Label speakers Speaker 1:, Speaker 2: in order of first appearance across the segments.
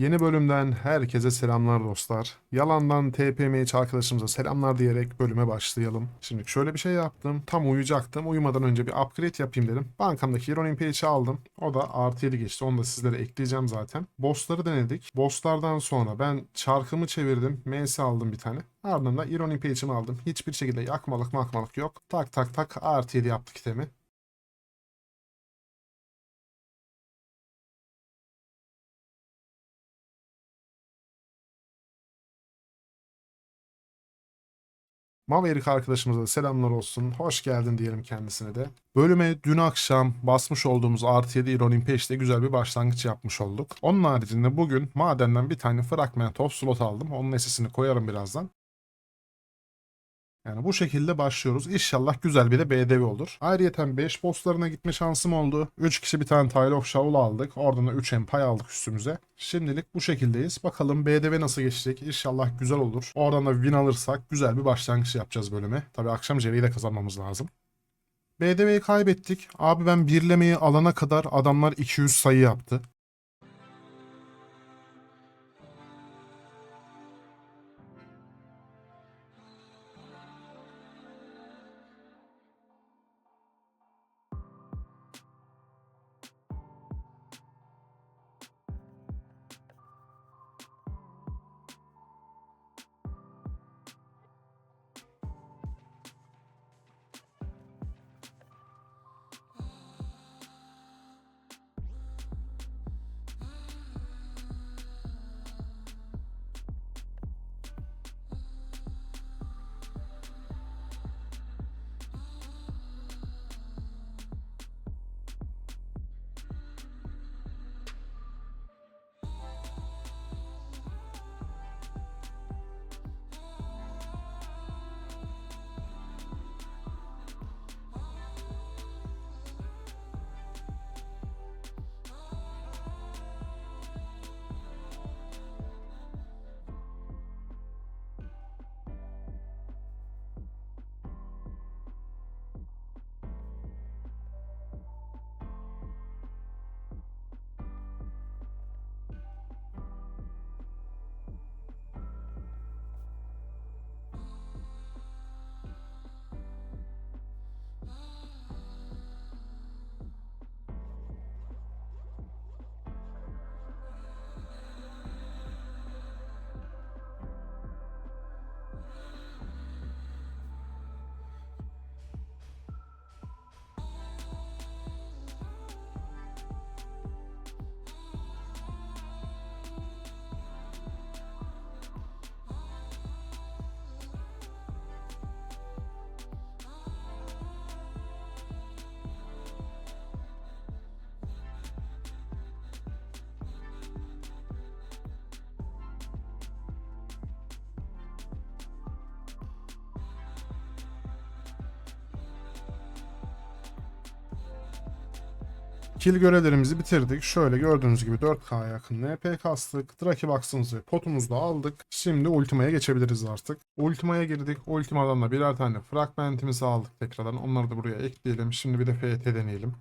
Speaker 1: Yeni bölümden herkese selamlar dostlar. Yalandan TPMH arkadaşımıza selamlar diyerek bölüme başlayalım. Şimdi şöyle bir şey yaptım. Tam uyuyacaktım. Uyumadan önce bir upgrade yapayım dedim. Bankamdaki Iron PH'i aldım. O da artı 7 geçti. Onu da sizlere ekleyeceğim zaten. Bossları denedik. Bosslardan sonra ben çarkımı çevirdim. MS aldım bir tane. Ardından da Iron PH'imi aldım. Hiçbir şekilde yakmalık makmalık yok. Tak tak tak artı 7 yaptık itemi. Maverick arkadaşımıza da selamlar olsun. Hoş geldin diyelim kendisine de. Bölüme dün akşam basmış olduğumuz artı 7 Ironin Peş'te güzel bir başlangıç yapmış olduk. Onun haricinde bugün madenden bir tane Fragment of Slot aldım. Onun sesini koyarım birazdan. Yani bu şekilde başlıyoruz. İnşallah güzel bir de BDV olur. Ayrıyeten 5 bosslarına gitme şansım oldu. 3 kişi bir tane Tile of Shaul aldık. Oradan da 3 empay aldık üstümüze. Şimdilik bu şekildeyiz. Bakalım BDV nasıl geçecek? İnşallah güzel olur. Oradan da win alırsak güzel bir başlangıç yapacağız bölüme. Tabi akşam Jerry'i de kazanmamız lazım. BDV'yi kaybettik. Abi ben birlemeyi alana kadar adamlar 200 sayı yaptı. Kill görevlerimizi bitirdik. Şöyle gördüğünüz gibi 4K yakın NP kastık. Draki Box'ımızı potumuzu da aldık. Şimdi Ultima'ya geçebiliriz artık. Ultima'ya girdik. Ultima'dan da birer tane fragmentimizi aldık tekrardan. Onları da buraya ekleyelim. Şimdi bir de FT deneyelim.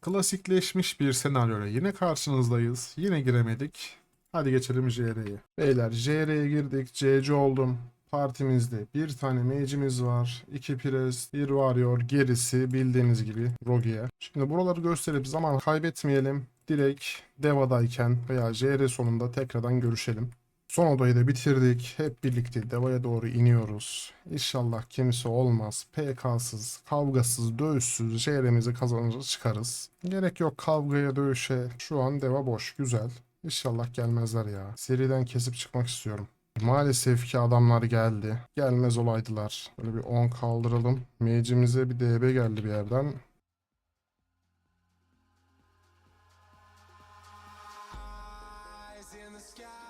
Speaker 1: Klasikleşmiş bir senaryoyla yine karşınızdayız. Yine giremedik. Hadi geçelim JR'ye. Beyler JR'ye girdik. CC oldum. Partimizde bir tane mage'imiz var. iki prez, bir varıyor. Gerisi bildiğiniz gibi Rogi'ye. Şimdi buraları gösterip zaman kaybetmeyelim. Direkt Deva'dayken veya JR sonunda tekrardan görüşelim. Son odayı da bitirdik. Hep birlikte Deva'ya doğru iniyoruz. İnşallah kimse olmaz. PK'sız, kavgasız, dövüşsüz JR'mizi kazanır çıkarız. Gerek yok kavgaya, dövüşe. Şu an Deva boş. Güzel. İnşallah gelmezler ya. Seriden kesip çıkmak istiyorum. Maalesef ki adamlar geldi. Gelmez olaydılar. Böyle bir 10 kaldıralım. Mage'imize bir DB geldi bir yerden.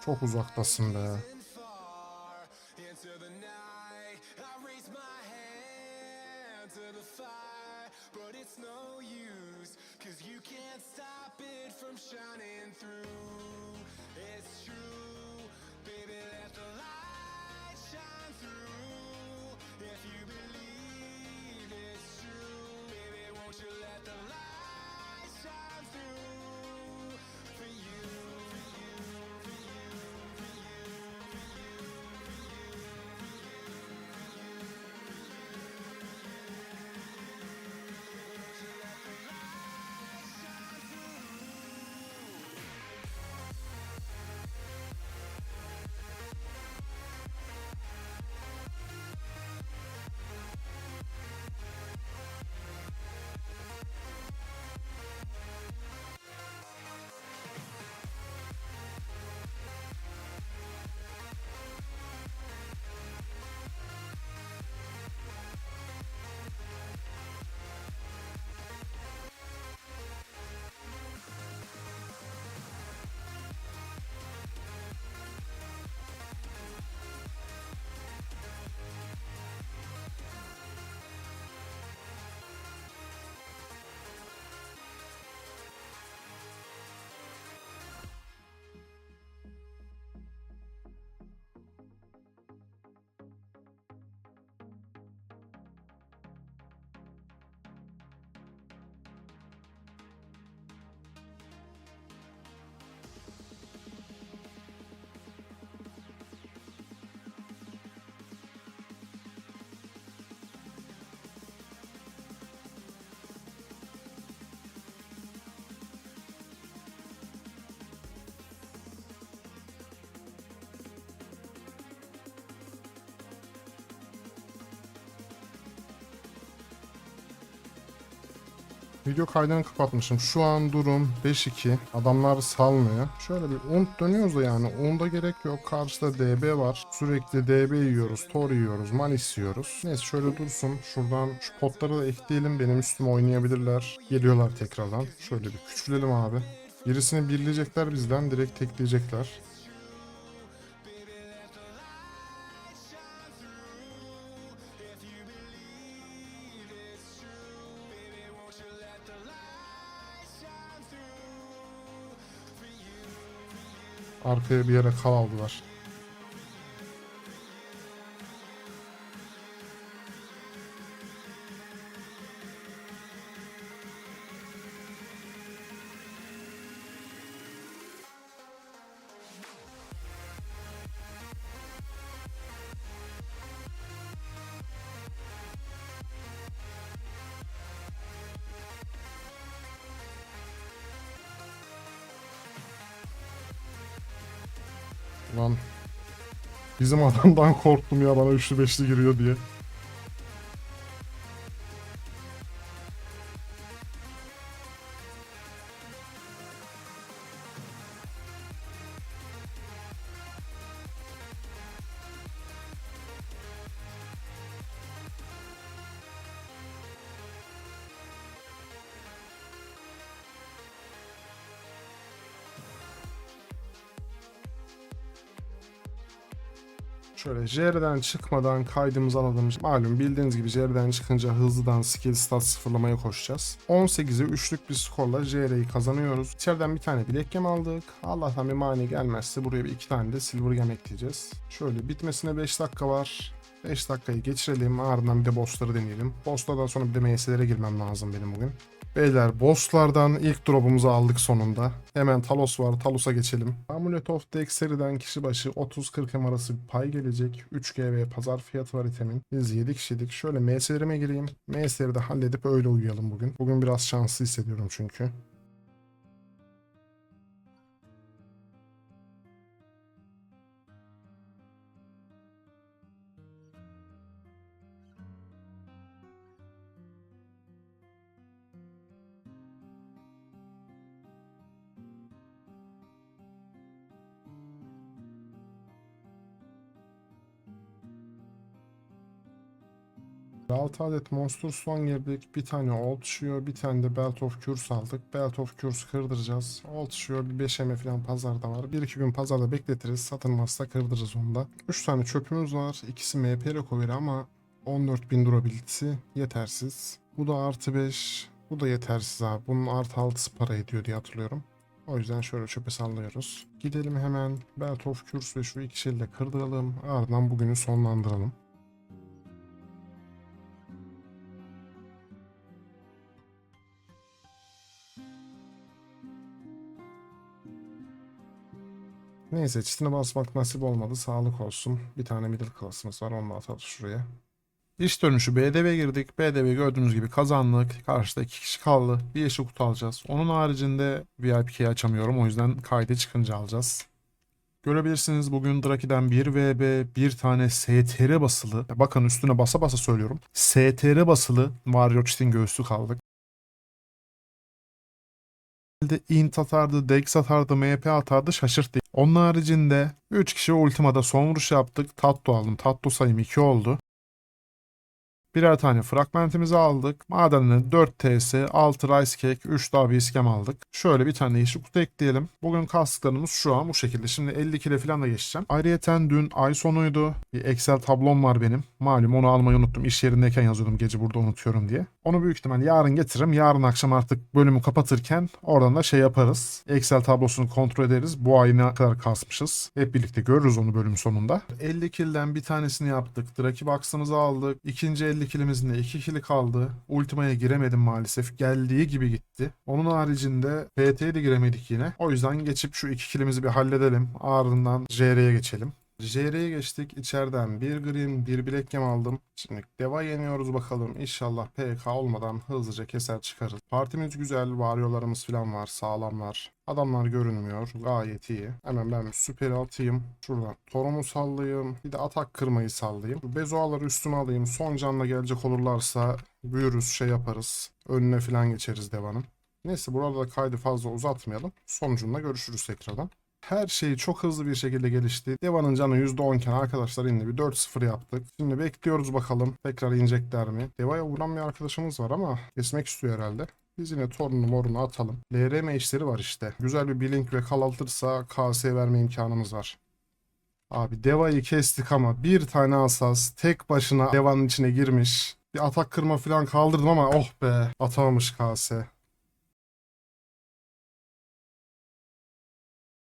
Speaker 1: Çok uzaktasın be. Video kaydını kapatmışım. Şu an durum 5-2. Adamlar salmıyor. Şöyle bir unt dönüyoruz da yani. Unda gerek yok. Karşıda DB var. Sürekli DB yiyoruz. Tor yiyoruz. Malis yiyoruz. Neyse şöyle dursun. Şuradan şu potları da ekleyelim. Benim üstüme oynayabilirler. Geliyorlar tekrardan. Şöyle bir küçülelim abi. Birisini birleyecekler bizden. Direkt tekleyecekler. Arkaya bir yere kal aldılar. Bizim adamdan korktum ya bana üçlü beşli giriyor diye. Şöyle JR'den çıkmadan kaydımızı alalım. Malum bildiğiniz gibi JR'den çıkınca hızlıdan skill stat sıfırlamaya koşacağız. 18'e 3'lük bir skorla JR'yi kazanıyoruz. İçeriden bir tane bilek gem aldık. Allah'tan bir mani gelmezse buraya bir iki tane de silver gem ekleyeceğiz. Şöyle bitmesine 5 dakika var. 5 dakikayı geçirelim. Ardından bir de bossları deneyelim. Bosslardan sonra bir de MS'lere girmem lazım benim bugün. Beyler bosslardan ilk drop'umuzu aldık sonunda. Hemen Talos var. Talos'a geçelim. Amulet of Dexteri'den kişi başı 30-40 em arası bir pay gelecek. 3 GV pazar fiyatı var itemin. Biz 7 kişiydik. Şöyle MS'lerime gireyim. MS'leri de halledip öyle uyuyalım bugün. Bugün biraz şanslı hissediyorum çünkü. 6 adet Monster Swan girdik. Bir tane Old Shio, bir tane de Belt of Cures aldık. Belt of Cures kırdıracağız. Old Shio bir 5 eme falan pazarda var. 1-2 gün pazarda bekletiriz. Satılmazsa kırdırırız onu da. 3 tane çöpümüz var. İkisi MP recovery ama 14.000 durability yetersiz. Bu da artı 5. Bu da yetersiz abi. Bunun artı 6'sı para ediyor diye hatırlıyorum. O yüzden şöyle çöpe sallıyoruz. Gidelim hemen Belt of Cures ve şu iki şeyi de kırdıralım. Ardından bugünü sonlandıralım. Neyse çitine basmak nasip olmadı. Sağlık olsun. Bir tane middle class'ımız var. Onu atalım şuraya. İş dönüşü BDV girdik. BDV gördüğünüz gibi kazandık. Karşıda iki kişi kaldı. Bir yeşil kutu alacağız. Onun haricinde VIP'yi açamıyorum. O yüzden kaydı çıkınca alacağız. Görebilirsiniz bugün Draki'den bir VB, bir tane STR basılı. Bakın üstüne basa basa söylüyorum. STR basılı Mario Çitin göğsü kaldık. De int atardı, dex atardı, mp atardı şaşırttı. Onun haricinde 3 kişi ultimada son vuruş yaptık. Tatto aldım. Tatto sayım 2 oldu. Birer tane fragmentimizi aldık. Madenine 4 TS, 6 rice cake, 3 daha bir iskem aldık. Şöyle bir tane yeşil kutu ekleyelim. Bugün kastıklarımız şu an bu şekilde. Şimdi 52 ile falan da geçeceğim. Ayrıyeten dün ay sonuydu. Bir Excel tablom var benim. Malum onu almayı unuttum. İş yerindeyken yazıyordum gece burada unutuyorum diye. Onu büyük ihtimal yarın getiririm. Yarın akşam artık bölümü kapatırken oradan da şey yaparız. Excel tablosunu kontrol ederiz. Bu ay ne kadar kasmışız. Hep birlikte görürüz onu bölüm sonunda. 50 kill'den bir tanesini yaptık. Draki Box'ımızı aldık. İkinci 50 killimizin de 2 killi kaldı. Ultima'ya giremedim maalesef. Geldiği gibi gitti. Onun haricinde PT'ye de giremedik yine. O yüzden geçip şu 2 killimizi bir halledelim. Ardından JR'ye geçelim. JR'ye geçtik. İçeriden bir green, bir bilek gem aldım. Şimdi deva yeniyoruz bakalım. İnşallah PK olmadan hızlıca keser çıkarız. Partimiz güzel. Varyolarımız falan var. Sağlamlar. Adamlar görünmüyor. Gayet iyi. Hemen ben süperi atayım. Şuradan torumu sallayayım. Bir de atak kırmayı sallayayım. Bezoaları üstüme alayım. Son canla gelecek olurlarsa büyürüz şey yaparız. Önüne falan geçeriz devanın. Neyse burada da kaydı fazla uzatmayalım. Sonucunda görüşürüz tekrardan. Her şey çok hızlı bir şekilde gelişti. Deva'nın canı %10 iken arkadaşlar indi bir 4-0 yaptık. Şimdi bekliyoruz bakalım tekrar inecekler mi? Deva'ya vuran bir arkadaşımız var ama kesmek istiyor herhalde. Biz yine torunu morunu atalım. LRM işleri var işte. Güzel bir blink ve kal altırsa KS verme imkanımız var. Abi Deva'yı kestik ama bir tane asas tek başına Deva'nın içine girmiş. Bir atak kırma falan kaldırdım ama oh be atamamış KS.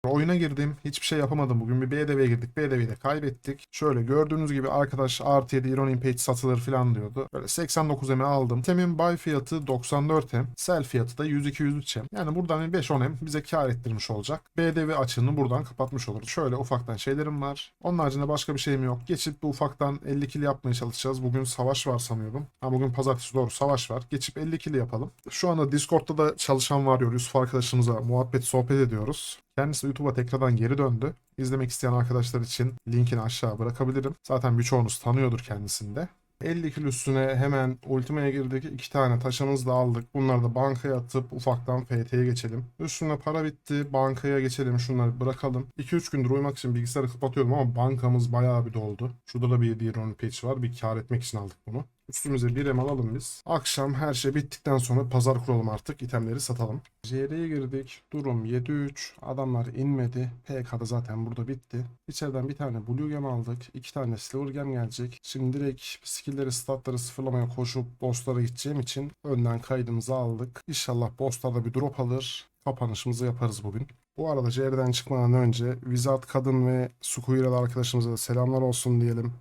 Speaker 1: Oyuna girdim. Hiçbir şey yapamadım. Bugün bir BDV'ye girdik. BDV'yi de kaybettik. Şöyle gördüğünüz gibi arkadaş artı 7 Iron Page satılır falan diyordu. Böyle 89 M aldım. Temin buy fiyatı 94 M. Sell fiyatı da 100-203 M. Yani buradan bir 5-10 M bize kar ettirmiş olacak. BDV açığını buradan kapatmış oluruz. Şöyle ufaktan şeylerim var. Onun haricinde başka bir şeyim yok. Geçip bu ufaktan 50 kill yapmaya çalışacağız. Bugün savaş var sanıyordum. Ha bugün pazartesi doğru savaş var. Geçip 50 kill yapalım. Şu anda Discord'da da çalışan var. Yusuf arkadaşımıza muhabbet sohbet ediyoruz. Kendisi YouTube'a tekrardan geri döndü. İzlemek isteyen arkadaşlar için linkini aşağı bırakabilirim. Zaten birçoğunuz tanıyordur kendisini de. 50 kilo üstüne hemen ultimaya girdik. iki tane taşımızı da aldık. Bunları da bankaya atıp ufaktan FT'ye geçelim. Üstüne para bitti. Bankaya geçelim. Şunları bırakalım. 2-3 gündür uyumak için bilgisayarı kapatıyorum ama bankamız bayağı bir doldu. Şurada da bir Diron page var. Bir kar etmek için aldık bunu. Üstümüze bir em alalım biz. Akşam her şey bittikten sonra pazar kuralım artık. itemleri satalım. JR'ye girdik. Durum 7-3. Adamlar inmedi. PK'da zaten burada bitti. İçeriden bir tane Blue Gem aldık. iki tane Silver Gem gelecek. Şimdi direkt skill'leri, statları sıfırlamaya koşup bosslara gideceğim için önden kaydımızı aldık. İnşallah bosslarda bir drop alır. Kapanışımızı yaparız bugün. Bu arada JR'den çıkmadan önce Wizard Kadın ve Sukuiralı arkadaşımıza da selamlar olsun diyelim.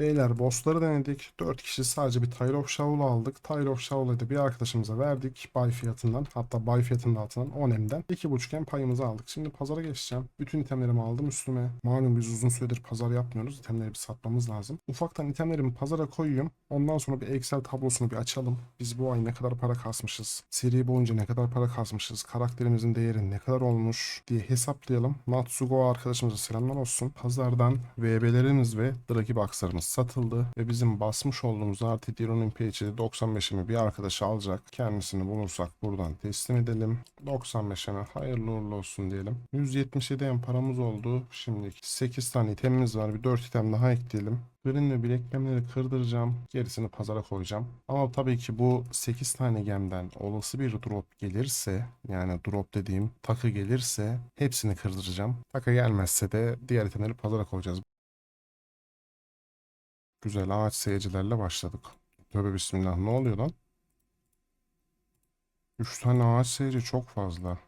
Speaker 1: Beyler bossları denedik. 4 kişi sadece bir Tile of Shaul aldık. Tile of Shaul'u da bir arkadaşımıza verdik. Buy fiyatından hatta buy fiyatının altından 10 M'den. 2.5 M payımızı aldık. Şimdi pazara geçeceğim. Bütün itemlerimi aldım üstüme. Malum biz uzun süredir pazar yapmıyoruz. İtemleri bir satmamız lazım. Ufaktan itemlerimi pazara koyuyorum. Ondan sonra bir Excel tablosunu bir açalım. Biz bu ay ne kadar para kasmışız? Seri boyunca ne kadar para kasmışız? Karakterimizin değeri ne kadar olmuş diye hesaplayalım. Natsugo arkadaşımıza selamlar olsun. Pazardan VB'lerimiz ve Dragi Box'larımız satıldı ve bizim basmış olduğumuz artı Diron'un PH'de 95'imi bir arkadaş alacak. Kendisini bulursak buradan teslim edelim. 95'ine hayırlı uğurlu olsun diyelim. 177 en paramız oldu. Şimdi 8 tane itemimiz var. Bir 4 item daha ekleyelim. Green ve bilek gemleri kırdıracağım. Gerisini pazara koyacağım. Ama tabii ki bu 8 tane gemden olası bir drop gelirse yani drop dediğim takı gelirse hepsini kırdıracağım. Takı gelmezse de diğer itemleri pazara koyacağız. Güzel ağaç seyircilerle başladık. Tövbe bismillah ne oluyor lan? 3 tane ağaç seyirci çok fazla.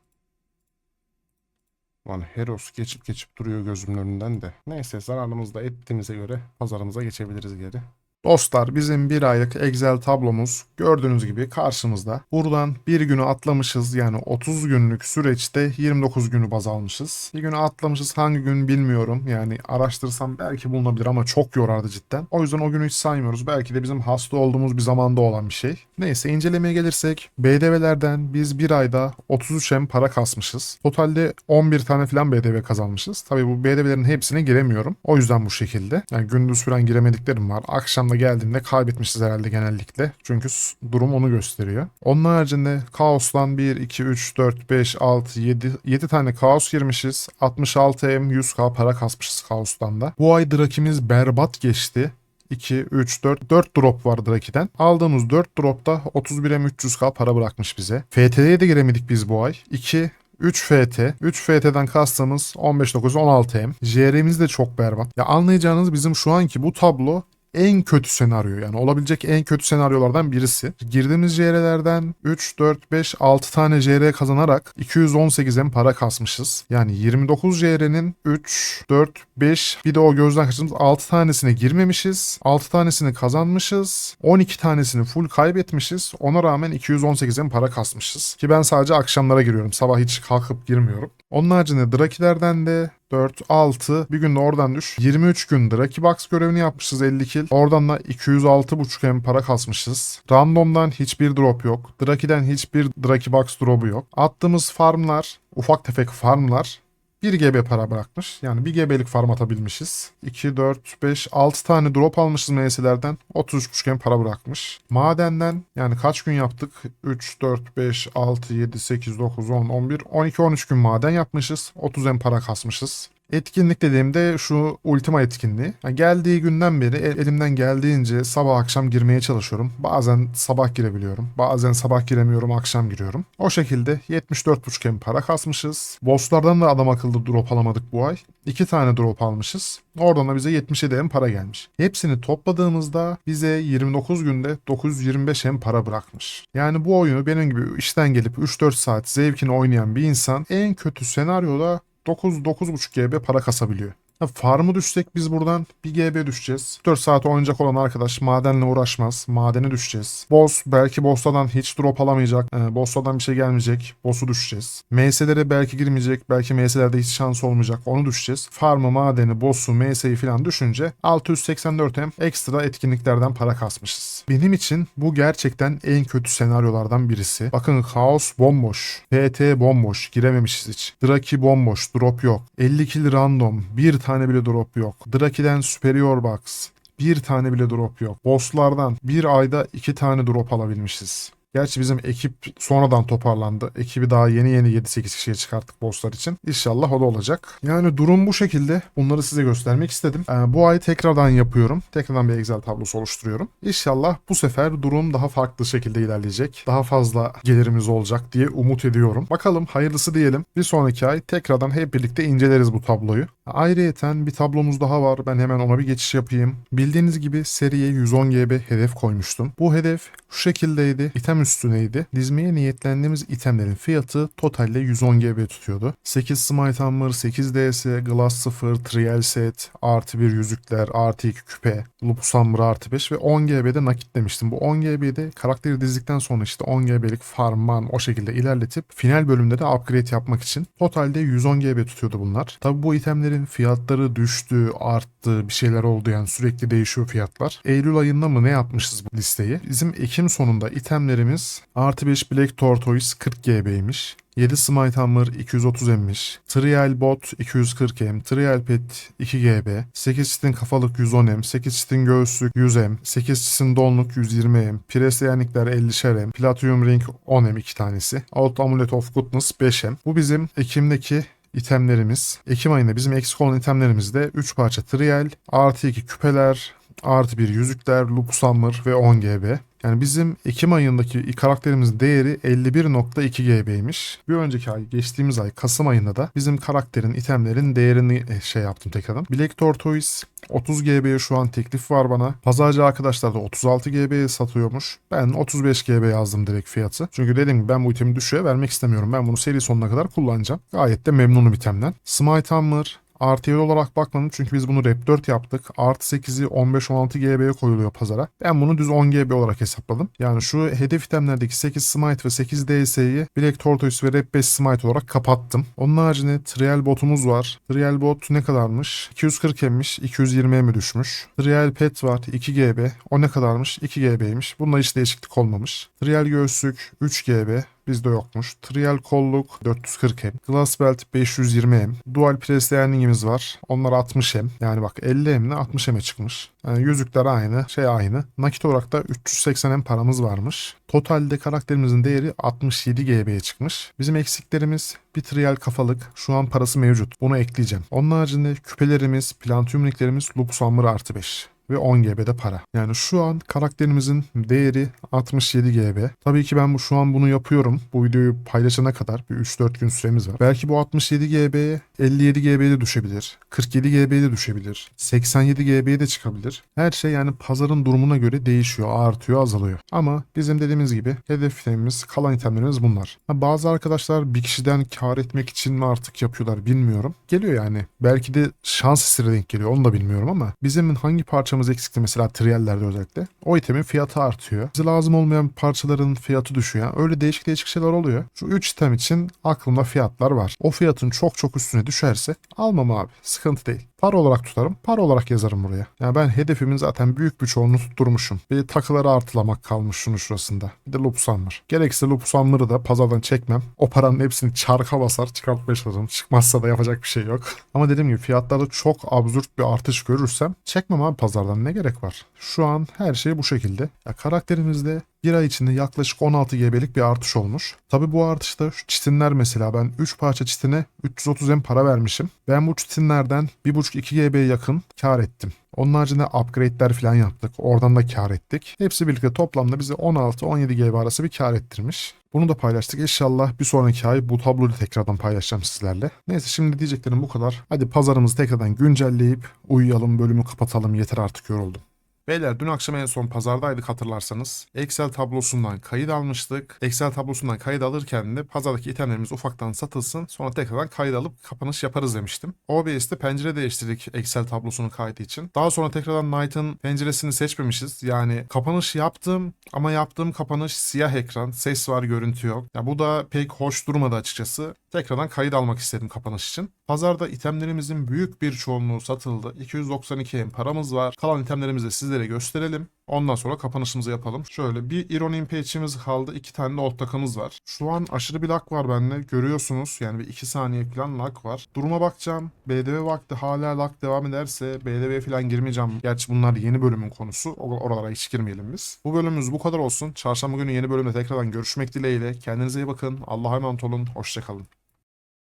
Speaker 1: Lan Heros geçip geçip duruyor gözümün önünden de. Neyse zararımızı da ettiğimize göre pazarımıza geçebiliriz geri. Dostlar bizim bir aylık Excel tablomuz gördüğünüz gibi karşımızda. Buradan bir günü atlamışız yani 30 günlük süreçte 29 günü baz almışız. Bir günü atlamışız hangi gün bilmiyorum yani araştırsam belki bulunabilir ama çok yorardı cidden. O yüzden o günü hiç saymıyoruz. Belki de bizim hasta olduğumuz bir zamanda olan bir şey. Neyse incelemeye gelirsek BDV'lerden biz bir ayda 33 M para kasmışız. Totalde 11 tane falan BDV kazanmışız. Tabii bu BDV'lerin hepsine giremiyorum. O yüzden bu şekilde. Yani gündüz falan giremediklerim var. Akşam da geldiğimde kaybetmişiz herhalde genellikle. Çünkü durum onu gösteriyor. Onun haricinde Kaos'tan 1, 2, 3, 4, 5, 6, 7, 7 tane Kaos girmişiz. 66 M 100k para kasmışız Kaos'tan da. Bu ay Draki'miz berbat geçti. 2, 3, 4, 4 drop var Draki'den. Aldığımız 4 dropta 31 M 300k para bırakmış bize. FT'ye de giremedik biz bu ay. 2, 3 FT. 3 FT'den kastımız 15.9 16 M. JR'miz de çok berbat. Ya anlayacağınız bizim şu anki bu tablo en kötü senaryo yani olabilecek en kötü senaryolardan birisi. Girdiğimiz JR'lerden 3, 4, 5, 6 tane JR kazanarak 218 M para kasmışız. Yani 29 JR'nin 3, 4, 5 bir de o gözden kaçırdığımız 6 tanesine girmemişiz. 6 tanesini kazanmışız. 12 tanesini full kaybetmişiz. Ona rağmen 218 M para kasmışız. Ki ben sadece akşamlara giriyorum. Sabah hiç kalkıp girmiyorum. Onun haricinde Drakilerden de 4, 6. Bir gün de oradan düş. 23 gün Draki Box görevini yapmışız 50 kill. Oradan da 206.5 hem para kasmışız. Random'dan hiçbir drop yok. Draki'den hiçbir Draki Box drop'u yok. Attığımız farmlar, ufak tefek farmlar 1 GB para bırakmış. Yani 1 GB'lik farm atabilmişiz. 2, 4, 5, 6 tane drop almışız MS'lerden. 33 hem para bırakmış. Madenden yani kaç gün yaptık? 3, 4, 5, 6, 7, 8, 9, 10, 11, 12, 13 gün maden yapmışız. 30 hem para kasmışız. Etkinlik dediğimde şu ultima etkinliği. Yani geldiği günden beri el- elimden geldiğince sabah akşam girmeye çalışıyorum. Bazen sabah girebiliyorum. Bazen sabah giremiyorum akşam giriyorum. O şekilde 74.5 hem para kasmışız. Bosslardan da adam akıllı drop alamadık bu ay. 2 tane drop almışız. Oradan da bize 77 hem para gelmiş. Hepsini topladığımızda bize 29 günde 925 hem para bırakmış. Yani bu oyunu benim gibi işten gelip 3-4 saat zevkini oynayan bir insan en kötü senaryoda 9-9.5 GB para kasabiliyor. Ha, Farmı düşsek biz buradan 1 GB düşeceğiz. 4 saat oynayacak olan arkadaş madenle uğraşmaz. Madene düşeceğiz. Boss belki boss'tan hiç drop alamayacak. E, boss'tan bir şey gelmeyecek. Boss'u düşeceğiz. MS'lere belki girmeyecek. Belki MS'lerde hiç şans olmayacak. Onu düşeceğiz. Farmı, madeni, boss'u, MS'yi falan düşünce 684 hem ekstra etkinliklerden para kasmışız. Benim için bu gerçekten en kötü senaryolardan birisi. Bakın Kaos bomboş. PT bomboş. Girememişiz hiç. Draki bomboş. Drop yok. 50 kill random. Bir tane bile drop yok. Draki'den Superior Box. Bir tane bile drop yok. Bosslardan bir ayda iki tane drop alabilmişiz. Gerçi bizim ekip sonradan toparlandı. Ekibi daha yeni yeni 7-8 kişiye çıkarttık bosslar için. İnşallah o da olacak. Yani durum bu şekilde. Bunları size göstermek istedim. Ee, bu ay tekrardan yapıyorum. Tekrardan bir Excel tablosu oluşturuyorum. İnşallah bu sefer durum daha farklı şekilde ilerleyecek. Daha fazla gelirimiz olacak diye umut ediyorum. Bakalım hayırlısı diyelim. Bir sonraki ay tekrardan hep birlikte inceleriz bu tabloyu. Ayrıyeten bir tablomuz daha var. Ben hemen ona bir geçiş yapayım. Bildiğiniz gibi seriye 110 GB hedef koymuştum. Bu hedef şu şekildeydi. İtem üstüneydi. Dizmeye niyetlendiğimiz itemlerin fiyatı totalde 110 GB tutuyordu. 8 Smite Hammer, 8 DS, Glass 0, Trial Set, artı 1 yüzükler, artı 2 küpe, Lupus Hammer artı 5 ve 10 GB'de nakit demiştim. Bu 10 GB'de karakteri dizdikten sonra işte 10 GB'lik farman o şekilde ilerletip final bölümde de upgrade yapmak için totalde 110 GB tutuyordu bunlar. Tabi bu itemlerin fiyatları düştü, arttı, bir şeyler oldu yani sürekli değişiyor fiyatlar. Eylül ayında mı ne yapmışız bu listeyi? Bizim Ekim sonunda itemlerimiz artı 5 Black Tortoise 40 GB'ymiş. 7 Smite Hammer 230 M'miş. Trial Bot 240 M. Trial Pet 2 GB. 8 çitin kafalık 110 M. 8 çitin göğüslük 100 M. 8 çitin donluk 120 M. Presleyenlikler 50'şer M. Platinum Ring 10 M 2 tanesi. Out Amulet of Goodness 5 M. Bu bizim Ekim'deki itemlerimiz. Ekim ayında bizim eksik olan itemlerimizde 3 parça trial, artı 2 küpeler, artı 1 yüzükler, Lupus Hammer ve 10 GB. Yani bizim Ekim ayındaki karakterimizin değeri 51.2 GB'ymiş. Bir önceki ay, geçtiğimiz ay Kasım ayında da bizim karakterin, itemlerin değerini e, şey yaptım tekrardan. Black Tortoise 30 GB'ye şu an teklif var bana. Pazarcı arkadaşlar da 36 GB'ye satıyormuş. Ben 35 GB yazdım direkt fiyatı. Çünkü dediğim gibi ben bu itemi düşüğe vermek istemiyorum. Ben bunu seri sonuna kadar kullanacağım. Gayet de memnunum itemden. Smite Hammer Artı yıl olarak bakmadım çünkü biz bunu Rap 4 yaptık. Artı 8'i 15-16 GB'ye koyuluyor pazara. Ben bunu düz 10 GB olarak hesapladım. Yani şu hedef itemlerdeki 8 Smite ve 8 DS'yi Black Tortoise ve Rap 5 Smite olarak kapattım. Onun haricinde Trial botumuz var. Trial bot ne kadarmış? 240 emmiş, 220 mi düşmüş. Trial pet var 2 GB. O ne kadarmış? 2 GB'ymiş. Bunda hiç değişiklik olmamış. Trial göğüslük 3 GB. Bizde yokmuş. Trial kolluk 440 M. Glass belt 520 M. Dual presleyenliğimiz var. Onlar 60 M. Yani bak 50 M ile 60 M'e çıkmış. Yani yüzükler aynı, şey aynı. Nakit olarak da 380 M paramız varmış. Totalde karakterimizin değeri 67 GB'ye çıkmış. Bizim eksiklerimiz bir trial kafalık. Şu an parası mevcut. Bunu ekleyeceğim. Onun haricinde küpelerimiz, plantium linklerimiz Lupus artı 5 ve 10 GB'de para. Yani şu an karakterimizin değeri 67 GB. Tabii ki ben bu şu an bunu yapıyorum. Bu videoyu paylaşana kadar bir 3-4 gün süremiz var. Belki bu 67 GB'ye 57 GB'ye de düşebilir. 47 GB'ye de düşebilir. 87 GB'ye de çıkabilir. Her şey yani pazarın durumuna göre değişiyor, artıyor, azalıyor. Ama bizim dediğimiz gibi hedef itemimiz, kalan itemlerimiz bunlar. Ha, bazı arkadaşlar bir kişiden kar etmek için mi artık yapıyorlar bilmiyorum. Geliyor yani. Belki de şans eseri denk geliyor onu da bilmiyorum ama bizim hangi parçamız parçamız eksikti mesela triyellerde özellikle. O itemin fiyatı artıyor. Bize lazım olmayan parçaların fiyatı düşüyor. Öyle değişik değişik şeyler oluyor. Şu 3 item için aklımda fiyatlar var. O fiyatın çok çok üstüne düşerse almam abi. Sıkıntı değil. Para olarak tutarım. Para olarak yazarım buraya. Yani ben hedefimin zaten büyük bir çoğunluğunu tutturmuşum. Bir takıları artılamak kalmış şunun şurasında. Bir de loop summer. Gerekirse loop summer'ı da pazardan çekmem. O paranın hepsini çarka basar çıkartmaya çalışırım. Çıkmazsa da yapacak bir şey yok. Ama dediğim gibi fiyatlarda çok absürt bir artış görürsem çekmem abi pazardan ne gerek var? Şu an her şey bu şekilde. Ya karakterimizde bir ay içinde yaklaşık 16 GB'lik bir artış olmuş. Tabi bu artışta şu çitinler mesela ben 3 parça çitine 330 M para vermişim. Ben bu çitinlerden 1.5-2 GB'ye yakın kar ettim. Onun haricinde upgrade'ler falan yaptık. Oradan da kar ettik. Hepsi birlikte toplamda bize 16-17 GB arası bir kar ettirmiş. Bunu da paylaştık. İnşallah bir sonraki ay bu tabloyu da tekrardan paylaşacağım sizlerle. Neyse şimdi diyeceklerim bu kadar. Hadi pazarımızı tekrardan güncelleyip uyuyalım bölümü kapatalım. Yeter artık yoruldum. Beyler dün akşam en son pazardaydık hatırlarsanız. Excel tablosundan kayıt almıştık. Excel tablosundan kayıt alırken de pazardaki itemlerimiz ufaktan satılsın. Sonra tekrardan kayıt alıp kapanış yaparız demiştim. OBS'te pencere değiştirdik Excel tablosunun kaydı için. Daha sonra tekrardan Knight'ın penceresini seçmemişiz. Yani kapanış yaptım ama yaptığım kapanış siyah ekran. Ses var görüntü yok. Ya bu da pek hoş durmadı açıkçası. Tekrardan kayıt almak istedim kapanış için. Pazarda itemlerimizin büyük bir çoğunluğu satıldı. 292 M paramız var. Kalan itemlerimizi sizlere gösterelim. Ondan sonra kapanışımızı yapalım. Şöyle bir Iron Patch'imiz kaldı. iki tane de old takımız var. Şu an aşırı bir lag var bende. Görüyorsunuz yani bir 2 saniye falan lag var. Duruma bakacağım. BDV vakti hala lag devam ederse BDV falan girmeyeceğim. Gerçi bunlar yeni bölümün konusu. Oralara hiç girmeyelim biz. Bu bölümümüz bu kadar olsun. Çarşamba günü yeni bölümde tekrardan görüşmek dileğiyle. Kendinize iyi bakın. Allah'a emanet olun. Hoşçakalın.